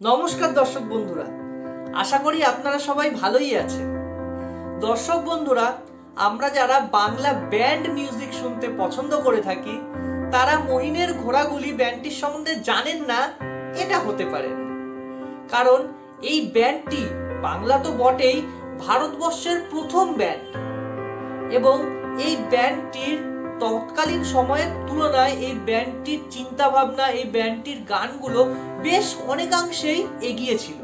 নমস্কার দর্শক বন্ধুরা। আশা করি আপনারা সবাই ভালোই আছেন। দর্শক বন্ধুরা, আমরা যারা বাংলা ব্যান্ড মিউজিক শুনতে পছন্দ করে থাকি, তারা মহিনের ঘোড়াগুলি ব্যান্ডটির সম্বন্ধে জানেন না, এটা হতে পারে কারণ এই ব্যান্ডটি বাংলা তো বটেই ভারতবর্ষের প্রথম ব্যান্ড। এবং এই ব্যান্ডটির তৎকালীন সময়ের তুলনায় এই ব্যান্ডটির চিন্তা ভাবনা এই ব্যান্ডটির গানগুলো বেশ অনেকাংশেই এগিয়ে ছিল।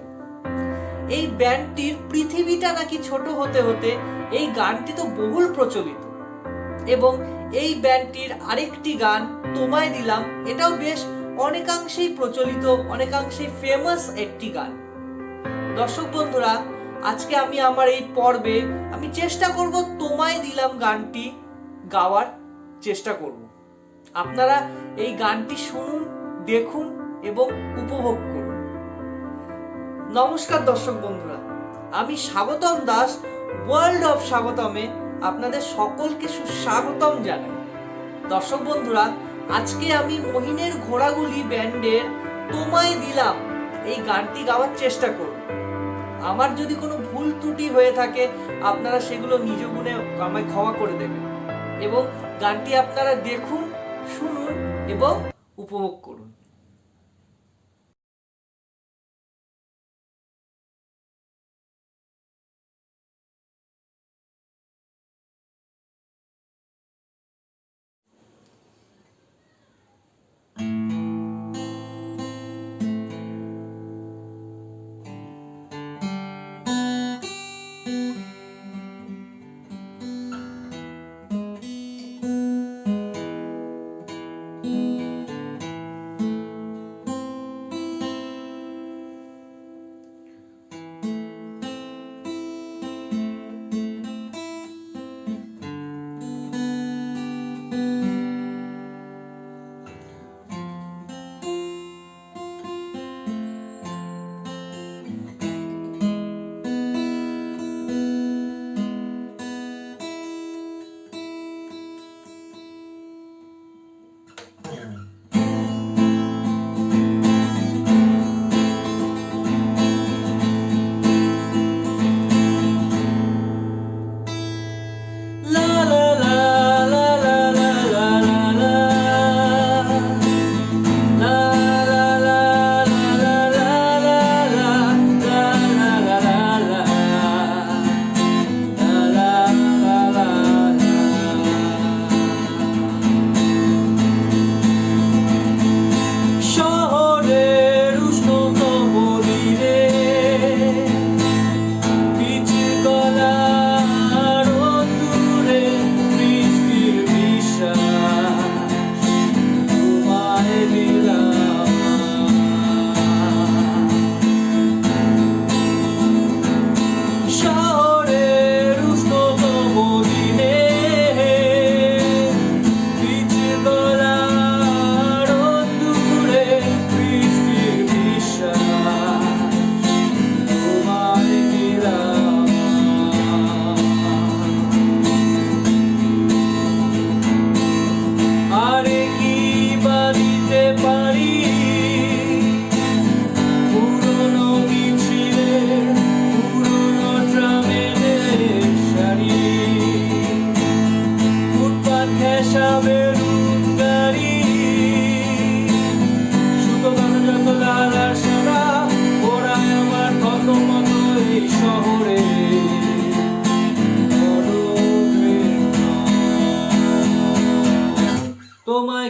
এই ব্যান্ডটির পৃথিবীটা নাকি ছোট হতে হতে এই গানটি তো বহুল প্রচলিত। এবং এই ব্যান্ডটির আরেকটি গান, তোমায় দিলাম, এটাও বেশ অনেকাংশেই প্রচলিত, অনেকাংশেই ফেমাস একটি গান। দর্শক বন্ধুরা, আজকে আমি আমার এই পর্বে আমি চেষ্টা করব তোমায় দিলাম গানটি গাওয়ার। চেষ্টা করব। আপনারা এই গানটি শুনুন, দেখুন এবং উপভোগ করুন। নমস্কার দর্শক বন্ধুরা, আমি স্বাগতম দাস ওয়ার্ল্ড অফ স্বাগতমে আপনাদের সকলকে সুস্বাগতম জানাই। দর্শক বন্ধুরা, আজকে আমি মহিনের ঘোড়াগুলি ব্যান্ডের তোমায় দিলাম, এই গানটি গাওয়ার চেষ্টা করব। আমার যদি কোনো ভুল ত্রুটি হয়ে থাকে, আপনারা সেগুলো নিজ গুণে আমায় ক্ষমা করে দেবেন। এবং গানটি আপনারা দেখুন শুনুন এবং উপভোগ করুন।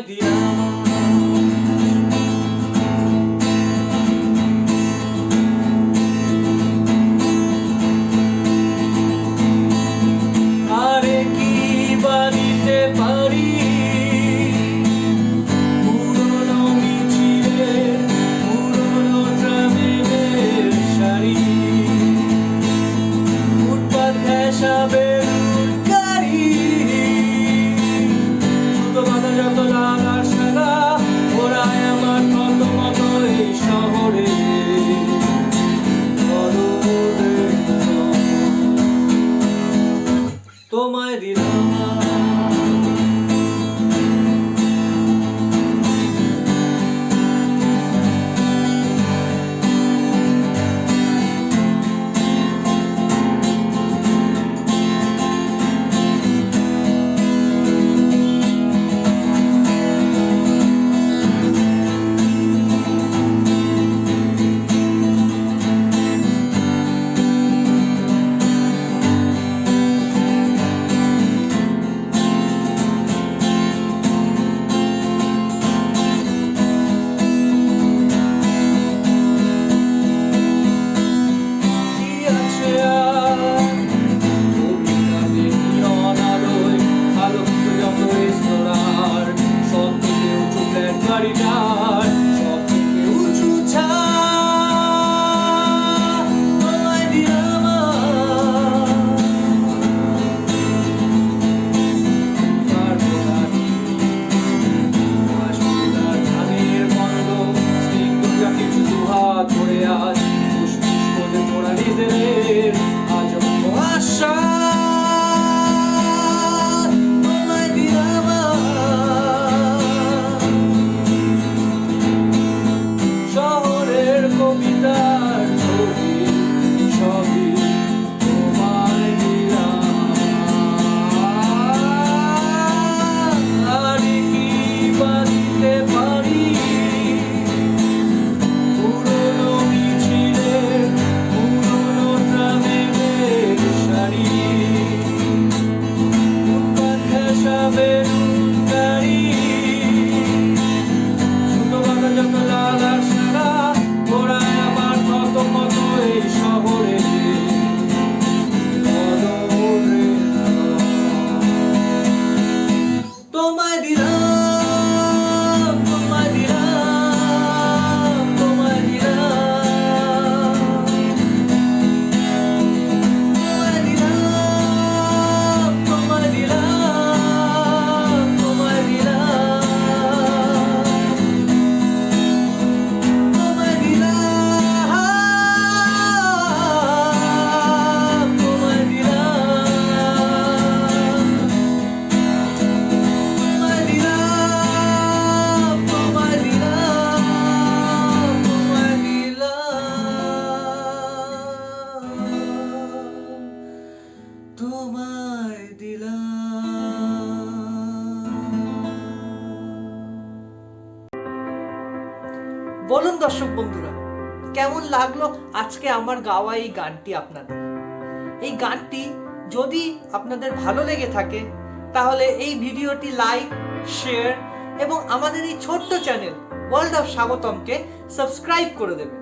ti amo. Are ki barite pari বলুন দর্শক বন্ধুরা, কেমন লাগল আজকে আমার গাওয়া এই গানটি আপনাদের? এই গানটি যদি আপনাদের ভালো লেগে থাকে, তাহলে এই ভিডিওটি লাইক, শেয়ার এবং আমাদের এই ছোট্ট চ্যানেল ওয়ার্ল্ড অফ স্বাগতমকে সাবস্ক্রাইব করে দেবেন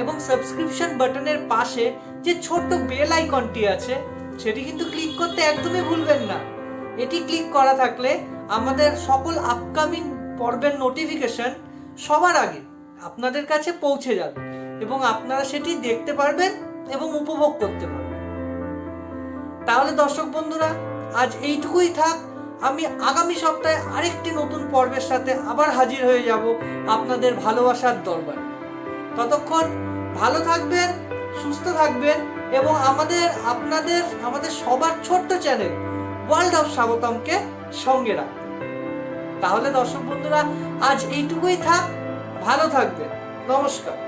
এবং সাবস্ক্রিপশন বাটনের পাশে যে ছোট্ট বেল আইকনটি আছে, সেটি কিন্তু ক্লিক করতে একদমই ভুলবেন না। এটি ক্লিক করা থাকলে আমাদের সকল আপকামিং পর্বের নোটিফিকেশন সবার আগে আপনাদের কাছে পৌঁছে যাবে এবং আপনারা সেটি দেখতে পারবেন এবং উপভোগ করতে পারবেন। তাহলে দর্শক বন্ধুরা, আজ এইটুকুই থাক। আমি আগামী সপ্তাহে আরেকটি নতুন পর্বের সাথে আবার হাজির হয়ে যাব আপনাদের ভালোবাসার দরবারে। ততক্ষণ ভালো থাকবেন, সুস্থ থাকবেন এবং আমাদের, আপনাদের, আমাদের সবার ছোট্ট চ্যানেল ওয়ার্ল্ড অফ স্বাগতমকে সঙ্গে রাখবেন তাহলে দর্শক বন্ধুরা, আজ এইটুকুই থাক। ভালো থাকবেন নমস্কার